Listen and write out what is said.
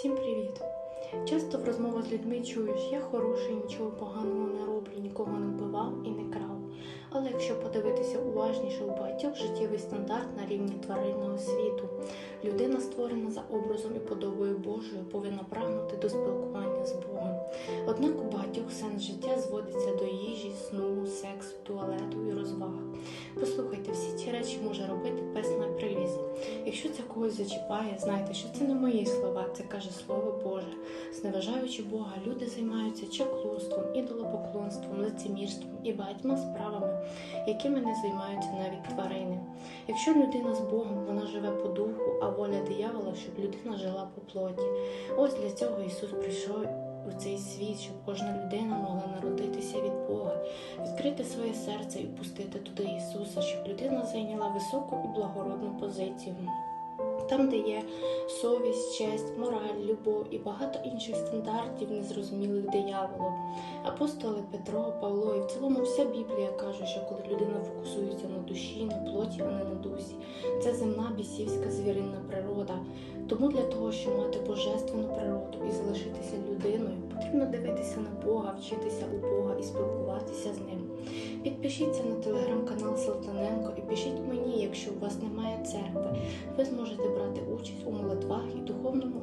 Всім привіт! Часто в розмовах з людьми чуєш, я хороший, нічого поганого не роблю, нікого не вбивав і не крав. Але якщо подивитися уважніше, у багатьох життєвий стандарт на рівні тваринного світу, людина, створена за образом і подобою Божою, повинна прагнути до спілкування з Богом. Однак у багатьох сенс життя зводиться до їжі, сну, сексу, туалету і розваг. Послухайте, всі ці речі може робити пес на привізі. Когось зачіпає, знайте, що це не мої слова, це каже Слово Боже. Зневажаючи Бога, люди займаються чаклунством, ідолопоклонством, лицемірством і багатьма справами, якими не займаються навіть тварини. Якщо людина з Богом, вона живе по духу, а воля диявола, щоб людина жила по плоті. Ось для цього Ісус прийшов у цей світ, щоб кожна людина могла народитися від Бога, відкрити своє серце і впустити туди Ісуса, щоб людина зайняла високу і благородну позицію. Там, де є совість, честь, мораль, любов і багато інших стандартів, незрозумілих дияволу. Апостоли Петро, Павло і в цілому вся Біблія каже, що коли людина фокусується на душі, на плоті, а не на дусі, це земна бісівська звіринна природа. Тому для того, щоб мати божественну природу і залишитися людиною, потрібно дивитися на Бога, вчитися у Бога і спілкуватися з ним. Підпишіться на телеграм-канал Салтаненко і пишіть мені, якщо у вас немає церкви. Ви зможете брати участь у молитвах і духовному